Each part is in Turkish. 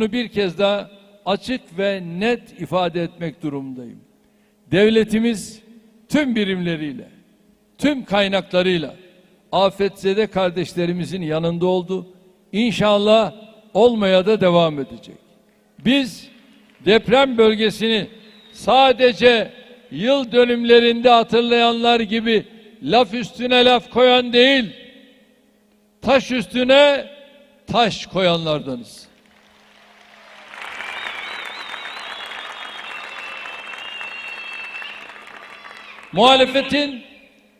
Bunu bir kez daha açık ve net ifade etmek durumundayım. Devletimiz tüm birimleriyle, tüm kaynaklarıyla afetzede kardeşlerimizin yanında oldu. İnşallah olmaya da devam edecek. Biz deprem bölgesini sadece yıl dönümlerinde hatırlayanlar gibi laf üstüne laf koyan değil, taş üstüne taş koyanlardanız. Muhalefetin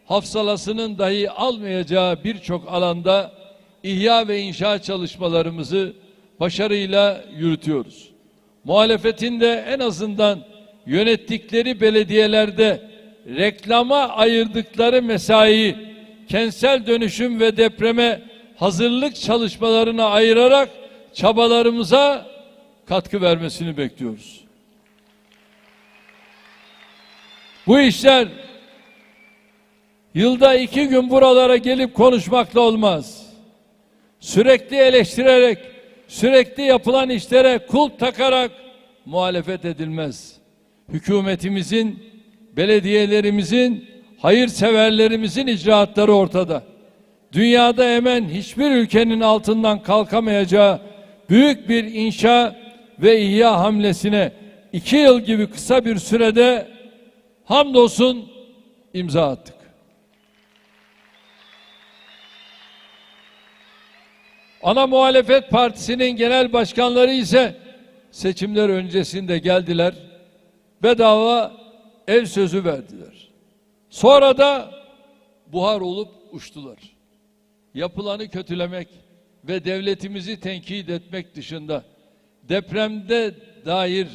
hafsalasının dahi almayacağı birçok alanda ihya ve inşaat çalışmalarımızı başarıyla yürütüyoruz. Muhalefetin de en azından yönettikleri belediyelerde reklama ayırdıkları mesai, kentsel dönüşüm ve depreme hazırlık çalışmalarına ayırarak çabalarımıza katkı vermesini bekliyoruz. Bu işler yılda iki gün buralara gelip konuşmakla olmaz. Sürekli eleştirerek, sürekli yapılan işlere kulp takarak muhalefet edilmez. Hükümetimizin, belediyelerimizin, hayırseverlerimizin icraatları ortada. Dünyada hemen hiçbir ülkenin altından kalkamayacağı büyük bir inşa ve ihya hamlesine iki yıl gibi kısa bir sürede hamdolsun imza attık. Ana muhalefet partisinin genel başkanları ise seçimler öncesinde geldiler. Bedava ev sözü verdiler. Sonra da buhar olup uçtular. Yapılanı kötülemek ve devletimizi tenkit etmek dışında depremde dair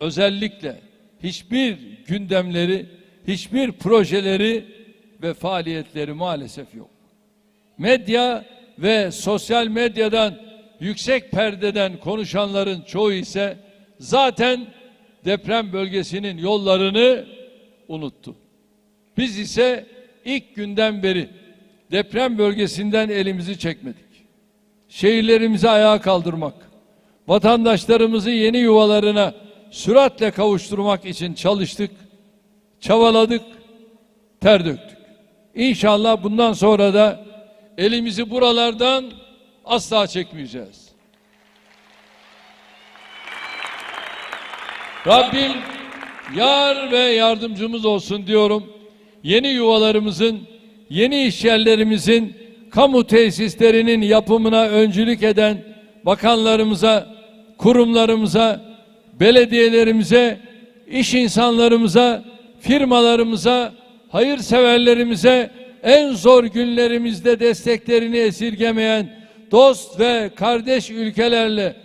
özellikle hiçbir gündemleri, hiçbir projeleri ve faaliyetleri maalesef yok. Medya ve sosyal medyadan yüksek perdeden konuşanların çoğu ise zaten deprem bölgesinin yollarını unuttu. Biz ise ilk günden beri deprem bölgesinden elimizi çekmedik. Şehirlerimizi ayağa kaldırmak, vatandaşlarımızı yeni yuvalarına süratle kavuşturmak için çalıştık, çabaladık, ter döktük. İnşallah bundan sonra da elimizi buralardan asla çekmeyeceğiz. Rabbim yar ve yardımcımız olsun diyorum. Yeni yuvalarımızın, yeni iş yerlerimizin, kamu tesislerinin yapımına öncülük eden bakanlarımıza, kurumlarımıza, belediyelerimize, iş insanlarımıza, firmalarımıza, hayırseverlerimize en zor günlerimizde desteklerini esirgemeyen dost ve kardeş ülkelerle